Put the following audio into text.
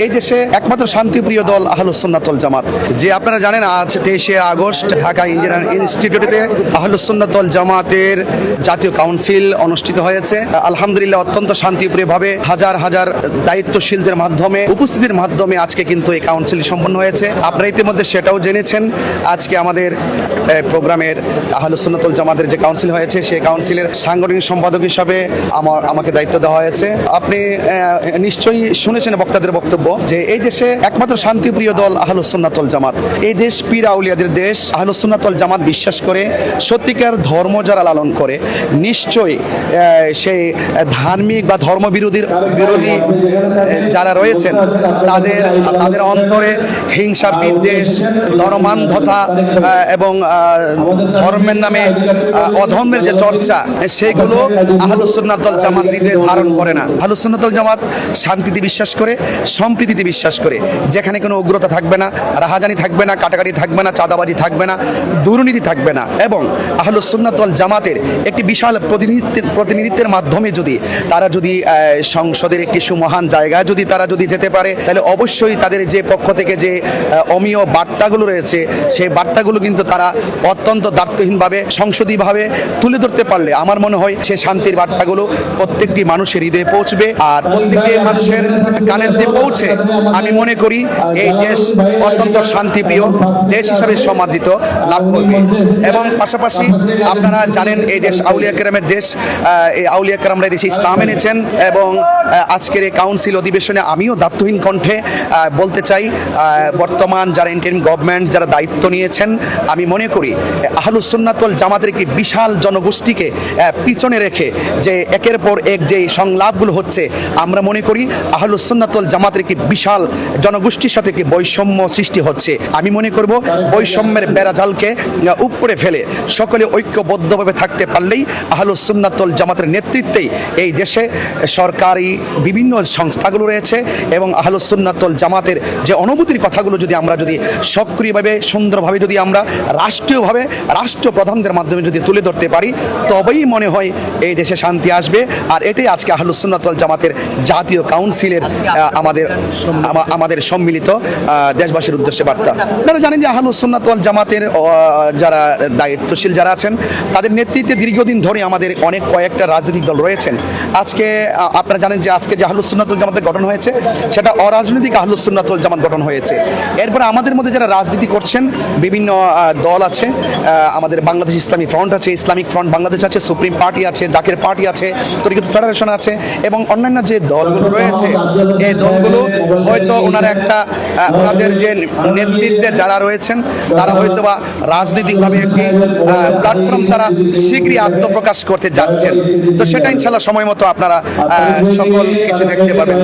এই দেশে একমাত্র শান্তিপ্রিয় দল আহলুসুন্নাতল জামাত। যে আপনারা জানেন, আজ তেইশে আগস্ট ঢাকা ইঞ্জিনিয়ারিং ইনস্টিটিউটে আহলুসুন্নাতল জামাতের জাতীয় কাউন্সিল অনুষ্ঠিত হয়েছে। আলহামদুলিল্লাহ, অত্যন্ত শান্তিপ্রিয়ভাবে হাজার হাজার দায়িত্বশীলদের মাধ্যমে, উপস্থিতির মাধ্যমে আজকে কিন্তু এই কাউন্সিল সম্পন্ন হয়েছে। আপনারা ইতিমধ্যে সেটাও জেনেছেন, আজকে আমাদের প্রোগ্রামের আহলুসুন্নাতল জামাতের যে কাউন্সিল হয়েছে, সেই কাউন্সিলের সাংগঠনিক সম্পাদক হিসাবে আমার, আমাকে দায়িত্ব দেওয়া হয়েছে। আপনি নিশ্চয়ই শুনেছেন বক্তাদের বক্তব্য। যে এই দেশে একমাত্র শান্তিপ্রিয় দল আহলুসুন্নাতল জামাত। এই দেশ পীর আউলিয়াদের দেশ। আহলুসুন্নাতল জামাত বিশ্বাস করে, সত্যিকার ধর্ম যারা লালন করে, নিশ্চয়ই সেই ধার্মিক বা ধর্মবিরোধীর বিরোধী যারা রয়েছেন, তাদের তাদের অন্তরে হিংসা, বিদ্বেষ, ধর্মান্ধতা এবং ধর্মের নামে অধর্মের যে চর্চা, সেগুলো আহলুসুন্নাতল জামাত হৃদয়ে ধারণ করে না। আহলুসুন্নাতল জামাত শান্তিতে বিশ্বাস করে সম্প্রীতিতে বিশ্বাস করে। যেখানে কোনো উগ্রতা থাকবে না, রাহাজানি থাকবে না, কাটাকাটি থাকবে না, চাঁদাবাজি থাকবে না, দুর্নীতি থাকবে না। এবং আহলুসুন্নাতল জামাতের একটি বিশাল প্রতিনিধিত্বের প্রতিনিধিত্বের মাধ্যমে যদি তারা যদি সংসদের একটি সুমহান জায়গায় যদি তারা যদি যেতে পারে, তাহলে অবশ্যই তাদের যে পক্ষ থেকে যে অমীয় বার্তাগুলো রয়েছে, সেই বার্তাগুলো কিন্তু তারা অত্যন্ত দায়িত্বহীনভাবে সংসদীয়ভাবে তুলে ধরতে পারলে আমার মনে হয় সে শান্তির বার্তাগুলো প্রত্যেকটি মানুষের হৃদয়ে পৌঁছবে। আর প্রত্যেকটি মানুষের কানে যদি পৌঁছে আমি মনে করি এই দেশ অত্যন্ত শান্তিপ্রিয়, দেশ হিসাবে সমাদৃত, লাভ করবে। এবং পাশাপাশি আপনারা জানেন এই দেশ আউলিয়া কেরামের দেশ এই আউলিয়া কেরামরা দেশে ইসলাম এনেছেন এবং আজকের এই কাউন্সিল অধিবেশনে আমিও দায়িত্বহীন কণ্ঠে বলতে চাই বর্তমান যারা ইন্টারিম গভর্নমেন্ট যারা দায়িত্ব নিয়েছেন, আমি মনে করি আহলুসুন্নাতল জামাতের একটি বিশাল জনগোষ্ঠীকে পিছনে রেখে যে একের পর এক যে সংলাপগুলো হচ্ছে, আমরা মনে করি আহলুসুন্নাতল জামাতের একটি বিশাল জনগোষ্ঠীর সাথে একটি বৈষম্য সৃষ্টি হচ্ছে। আমি মনে করব বৈষম্যের বেড়াজালকে আহ, উপরে ফেলে সকলে ঐক্যবদ্ধভাবে থাকতে পারলেই আহলুসুন্নাতল জামাতের নেতৃত্বেই এই দেশে সরকারি বিভিন্ন সংস্থাগুলো রয়েছে এবং আহলুসুন্নাতল জামাতের যে অনুভূতির কথাগুলো যদি আমরা যদি সক্রিয়ভাবে সুন্দরভাবে যদি আমরা রাষ্ট্রীয়ভাবে রাষ্ট্রপ্রধানদের মাধ্যমে যদি তুলে ধরতে পারি তবেই মনে হয় এই দেশে শান্তি আসবে। আর এটাই আজকে আহলুসুন্নাতল জামাতের জাতীয় কাউন্সিলের আমাদের আমা- আমাদের সম্মিলিত দেশবাসীর উদ্দেশ্যে বার্তা। আপনারা জানেন যে আহলুসুন্নাতল জামাতের যারা দায়িত্বশীল যারা আছেন তাদের নেতৃত্বে দীর্ঘদিন ধরে আমাদের অনেক কয়েকটা রাজনৈতিক দল রয়েছেন। আজকে আপনারা জানেন যে আজকে যে আহলুসুন্নাতল জামাতের গঠন হয়েছে সেটা অরাজনৈতিক আহলুসুন্নাতল জামাত গঠন হয়েছে। এরপর আমাদের মধ্যে যারা রাজনীতি করছেন বিভিন্ন দল আছে আমাদের বাংলাদেশ ইসলামী ফ্রন্ট আছে ইসলামিক ফ্রন্ট বাংলাদেশ আছে সুপ্রিম পার্টি আছে জাকের পার্টি আছে তরিকত ফেডারেশন আছে এবং অন্যান্য যে দলগুলো রয়েছে এই দলগুলো হয়তো ওনার একটা ওনাদের যে নেতৃত্বে যারা রয়েছেন, তারা হয়তো বা রাজনৈতিকভাবে একটি প্ল্যাটফর্ম তারা শীঘ্রই আত্মপ্রকাশ করতে যাচ্ছেন। তো সেটা ইনশাল্লাহ সময় মতো আপনারা সকল কিছু দেখতে পাবেন